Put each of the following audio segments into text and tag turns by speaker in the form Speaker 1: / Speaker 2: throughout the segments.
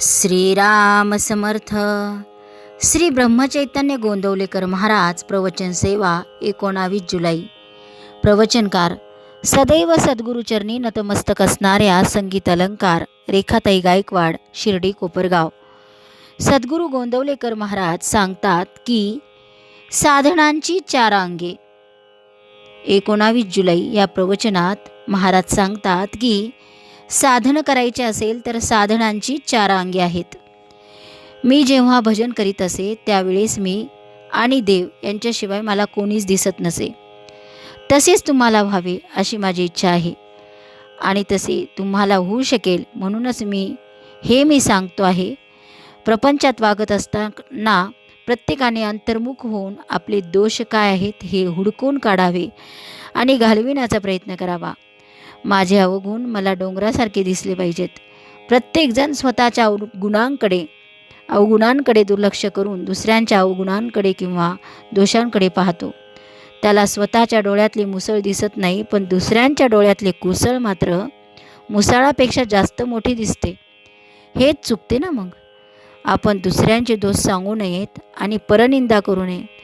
Speaker 1: श्रीराम समर्थ. श्री ब्रह्मचैतन्य गोंदवलेकर महाराज प्रवचन सेवा एकोणावीस जुलै. प्रवचनकार सदैव सद्गुरुचरणी नतमस्तक असणाऱ्या संगीत अलंकार रेखाताई गायकवाड शिर्डी कोपरगाव. सद्गुरू गोंदवलेकर महाराज सांगतात की साधनांची चार अंगे. एकोणावीस जुलै या प्रवचनात महाराज सांगतात की साधन करायचे असेल तर साधनांची चार अंगे आहेत. मी जेव्हा भजन करीत असे त्यावेळेस मी आणि देव यांच्याशिवाय मला कोणीच दिसत नसे. तसेच तुम्हाला व्हावे अशी माझी इच्छा आहे. आणि तसे तुम्हाला होऊ शकेल म्हणूनच मी हे मी सांगतो आहे. प्रपंचात वागत असताना प्रत्येकाने अंतर्मुख होऊन आपले दोष काय आहेत हे हुडकून काढावे आणि घालविण्याचा प्रयत्न करावा. माझे अवगुण मला डोंगरासारखे दिसले पाहिजेत. प्रत्येकजण स्वतःच्या अव गुणांकडे अवगुणांकडे दुर्लक्ष करून दुसऱ्यांच्या अवगुणांकडे किंवा दोषांकडे पाहतो. त्याला स्वतःच्या डोळ्यातली मुसळ दिसत नाही पण दुसऱ्यांच्या डोळ्यातले कुसळ मात्र मुसळापेक्षा जास्त मोठी दिसते. हेच चुकते ना मग? आपण दुसऱ्यांचे दोष सांगू नयेत आणि परनिंदा करू नये.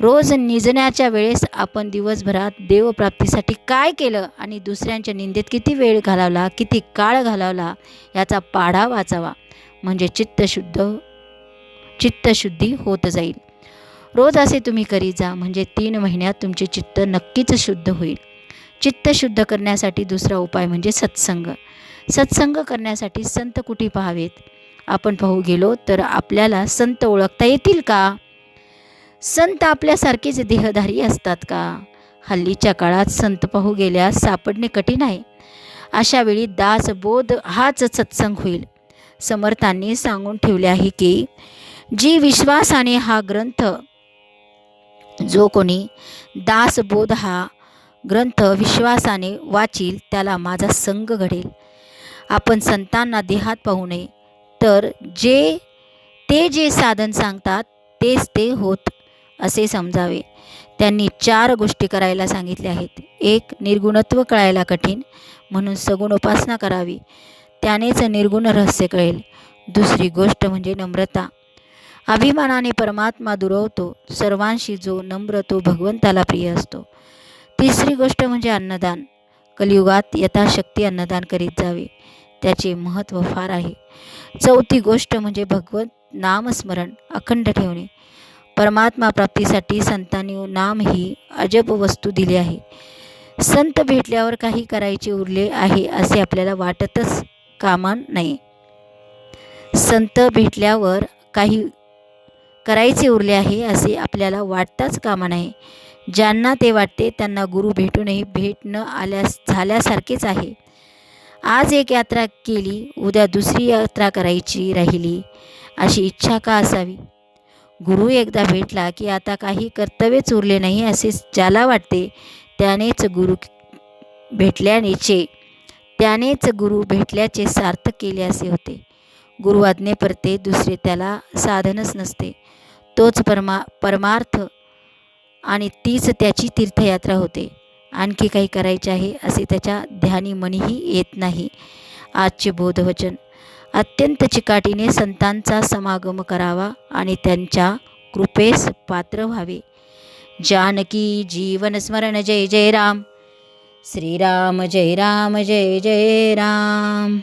Speaker 1: रोज निजण्याच्या वेळेस आपण दिवसभरात देवप्राप्तीसाठी काय केलं आणि दुसऱ्यांच्या निंदेत किती वेळ घालवला किती काळ घालवला याचा पाढा वाचावा. म्हणजे चित्तशुद्ध चित्तशुद्धी होत जाईल. रोज असे तुम्ही करीत जा म्हणजे तीन महिन्यात तुमचे चित्त नक्कीच शुद्ध होईल. चित्त शुद्ध करण्यासाठी दुसरा उपाय म्हणजे सत्संग. सत्संग करण्यासाठी संत कुठे पाहावेत? आपण पाहू गेलो तर आपल्याला संत ओळखता येतील का? संत आपल्यासारखेच देहधारी असतात का? हल्लीच्या काळात संत पाहू गेल्यास सापडणे कठीण आहे. अशा वेळी दासबोध हाच सत्संग होईल. समर्थांनी सांगून ठेवले आहे की जी विश्वासाने हा ग्रंथ जो कोणी दासबोध हा ग्रंथ विश्वासाने वाचील त्याला माझा संग घडेल. आपण संतांना देहात पाहू नये. तर जे ते जे साधन सांगतात तेच ते होत असे समजावे. त्यांनी चार गोष्टी करायला सांगितल्या आहेत. एक निर्गुणत्व कळायला कठीण म्हणून सगुण उपासना करावी. त्यानेच निर्गुण रहस्य कळेल. दुसरी गोष्ट म्हणजे नम्रता. अभिमानाने परमात्मा दुरवतो सर्वांशी जो नम्र तो भगवंताला प्रिय असतो. तिसरी गोष्ट म्हणजे अन्नदान. कलियुगात यथाशक्ती अन्नदान करीत जावे. त्याचे महत्त्व फार आहे. चौथी गोष्ट म्हणजे भगवत नामस्मरण अखंड ठेवणे. परमात्मा प्राप्तीसाठी संतांनी नाम ही अजब वस्तू दिली आहे. संत भेटल्यावर काही करायचे उरले आहे असे आपल्याला वाटतच कामा नाही. संत भेटल्यावर काही करायचे उरले आहे असे आपल्याला वाटताच कामा नाही. ज्यांना ते वाटते त्यांना गुरु भेटूनही भेट न आल्यास झाल्यासारखेच आहे. आज एक यात्रा केली उद्या दुसरी यात्रा करायची राहिली अशी इच्छा का असावी? गुरु एकदा भेटला की आता काही कर्तव्यच उरले नाही असे ज्याला वाटते त्यानेच गुरु भेटल्यानेचे त्यानेच गुरु भेटल्याचे सार्थक केले असे होते. गुरु परते दुसरे त्याला साधनच नसते. तोच परमा परमार्थ आणि तीच त्याची तीर्थयात्रा होते. आणखी काही करायचे आहे असे त्याच्या ध्यानी मनीही येत नाही. आजचे बोधवचन अत्यंत चिकाटीने संतांचा समागम करावा आणि त्यांच्या कृपेस पात्र व्हावे. जानकी जीवन स्मरण जय जय राम. श्रीराम जय राम जय जय राम.